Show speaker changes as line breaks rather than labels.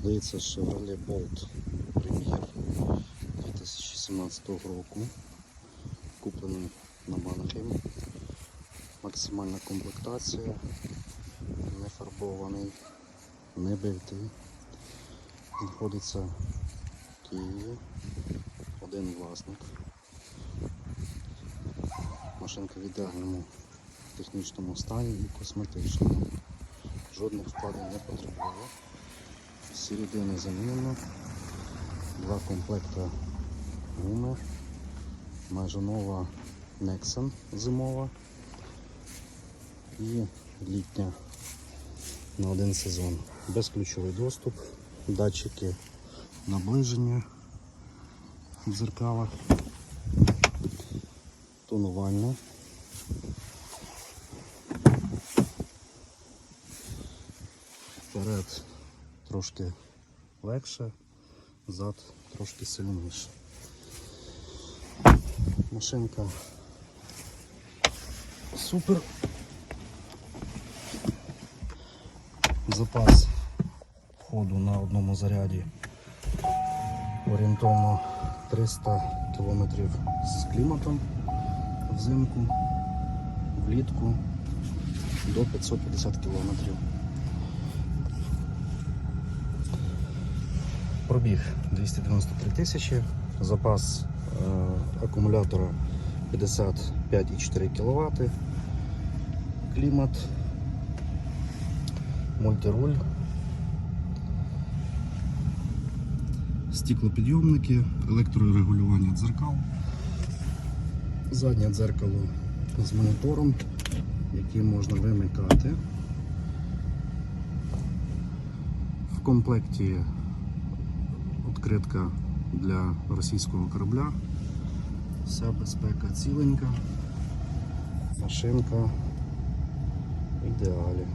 Здається, Chevrolet Bolt Premier 2017 року. Куплений на Мангейм. Максимальна комплектація, не фарбований, не битий. Знаходиться в Києві. Один власник. Машинка в ідеальному технічному стані і косметичному. Жодних вкладень не потребує. Всі рідини замінено. Два комплекта гуми. Майже нова Nexon зимова і літня на один сезон. Безключовий доступ, датчики наближення в дзеркалах, тонування. Вперед трошки легше, зад трошки сильніше. Машинка супер. Запас ходу на одному заряді орієнтовно 300 км з кліматом взимку, влітку до 550 км. Пробіг 293 тисячі, запас е, акумулятора 55,4 кВт, клімат, мультируль, стіклопідйомники, електрорегулювання дзеркал, заднє дзеркало з монітором, який можна вимикати. В комплекті відкритка для російського корабля. Вся безпека ціленька. Машинка в ідеалі.